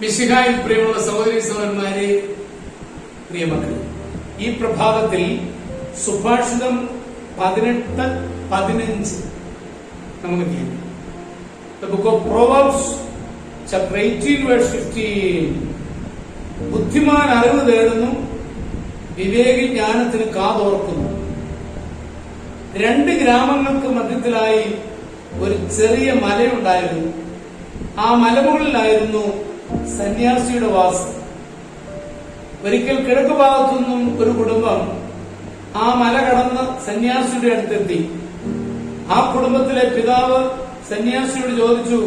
മിശിഹായിൽ പ്രിയമുള്ള സഹോദരി സഹോദരന്മാരെ പ്രിയമക്കൾ ഈ പ്രഭാതത്തിൽ സുഭാഷിതം പതിനെട്ട് പതിനഞ്ച് നമുക്ക് ധ്യാനിക്കാം The book of Proverbs, chapter 18, verse 15. ബുദ്ധിമാൻ അറിവ് തേടുന്നു വിവേകി ജ്ഞാനത്തിന് കാതോർക്കുന്നു. രണ്ട് ഗ്രാമങ്ങൾക്ക് മധ്യത്തിലായി ഒരു ചെറിയ മലയുണ്ടായിരുന്നു. ആ മലമുകളിലായിരുന്നു സന്യാസിയുടെ വാസം. ഒരിക്കൽ കിഴക്ക് ഭാഗത്തു നിന്നും ഒരു കുടുംബം ആ മല കടന്ന് സന്യാസിയുടെ അടുത്തെത്തി. ആ കുടുംബത്തിലെ പിതാവ് സന്യാസിയോട് ചോദിച്ചു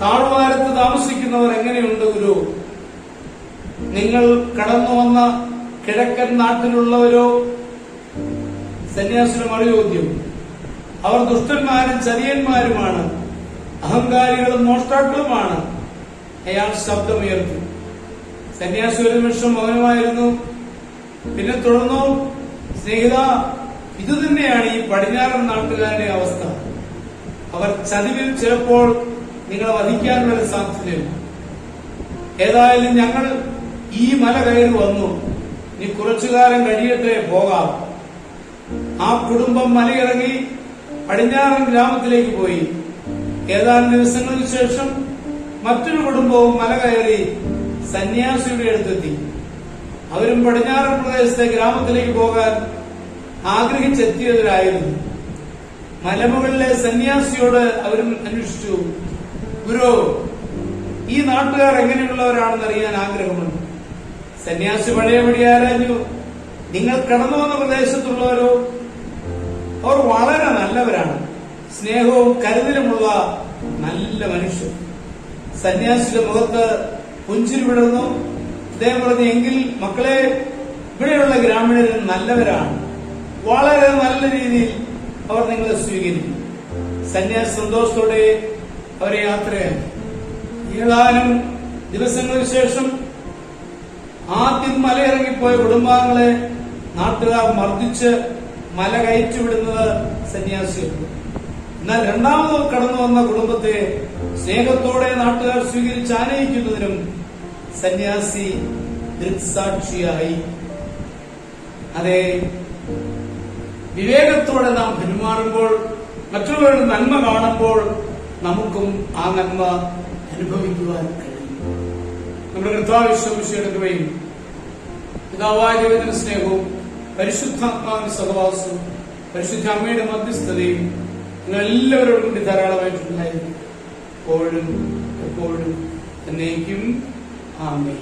താഴ്വാരത്ത് താമസിക്കുന്നവർ എങ്ങനെയുണ്ട് ഗുരു? നിങ്ങൾ കടന്നു വന്ന കിഴക്കൻ നാട്ടിലുള്ളവരോ? സന്യാസിയുടെ മറുചോദ്യം അവർ ദുഷ്ടന്മാരും ചതിയന്മാരുമാണ് അഹങ്കാരികളും മോഷ്ടാക്കളുമാണ് അയാൾ ശബ്ദമുയർത്തി സന്യാസി ഒരു നിമിഷം മൗനമായിരുന്നു. പിന്നെ തുടർന്നു സ്നേഹിത ഇതുതന്നെയാണ് ഈ പടിഞ്ഞാറൻ നാട്ടുകാരുടെ അവസ്ഥ. അവർ ചതിവിൽ ചിലപ്പോൾ നിങ്ങളെ വധിക്കാനുള്ള സാധ്യതയുണ്ട്. ഏതായാലും ഞങ്ങൾ ഈ മല കയറി വന്നു. ഇനി കുറച്ചു കാലം കഴിയട്ടെ പോകാം. ആ കുടുംബം മലയിറങ്ങി പടിഞ്ഞാറൻ ഗ്രാമത്തിലേക്ക് പോയി. ഏതാനും ദിവസങ്ങൾക്ക് ശേഷം മറ്റൊരു കുടുംബവും മല കയറി സന്യാസിയുടെ അടുത്തെത്തി. അവരും പടിഞ്ഞാറൻ പ്രദേശത്തെ ഗ്രാമത്തിലേക്ക് പോകാൻ ആഗ്രഹിച്ചെത്തിയവരായിരുന്നു. മലമുകളിലെ സന്യാസിയോട് അവരും അന്വേഷിച്ചു ഗുരു ഈ നാട്ടുകാർ എങ്ങനെയുള്ളവരാണെന്ന് അറിയാൻ ആഗ്രഹമുണ്ട്. സന്യാസി പഴയപടി ആരാഞ്ഞു? നിങ്ങൾ കടന്നു വന്ന പ്രദേശത്തുള്ളവരോ? അവർ വളരെ നല്ലവരാണ്. സ്നേഹവും കരുതലുമുള്ള നല്ല മനുഷ്യർ. സന്യാസിയുടെ മുഖത്ത് പുഞ്ചിരി വിടുന്നു. അദ്ദേഹം പറഞ്ഞു എങ്കിൽ മക്കളെ ഇവിടെയുള്ള ഗ്രാമീണർ നല്ലവരാണ്. വളരെ നല്ല രീതിയിൽ അവർ നിങ്ങളെ സ്വീകരിക്കും. സന്യാസി സന്തോഷത്തോടെ അവരെ യാത്രയാക്കി. ഏതാനും ദിവസങ്ങൾക്ക് ശേഷം ആദ്യം മലയിറങ്ങിപ്പോയ കുടുംബാംഗങ്ങളെ നാട്ടുകാർ മർദ്ദിച്ച് മല കയറ്റിവിടുന്നത് സന്യാസികൾ എന്നാൽ രണ്ടാമത് കടന്നു വന്ന കുടുംബത്തെ സ്നേഹത്തോടെ നാട്ടുകാർ സ്വീകരിച്ച് ആനയിക്കുന്നതിനും സന്യാസി ദൃക്സാക്ഷിയായി. അതെ വിവേകത്തോടെ നാം പെരുമാറുമ്പോൾ മറ്റുള്ളവരുടെ നന്മ കാണുമ്പോൾ നമുക്കും ആ നന്മ അനുഭവിക്കുവാൻ കഴിയും. നമ്മുടെ കർത്താവിശ്വമിഷയെടുക്കുകയും പിതാവായ ദൈവത്തിന്റെ സ്നേഹവും പരിശുദ്ധാത്മാവിന്റെ സഹവാസവും പരിശുദ്ധ അമ്മയുടെ മധ്യസ്ഥതയും നിങ്ങൾ കൂടി ധാരാളമായിട്ടുണ്ടായിരുന്നു എപ്പോഴും എപ്പോഴും എന്നേക്കും. ആമേൻ.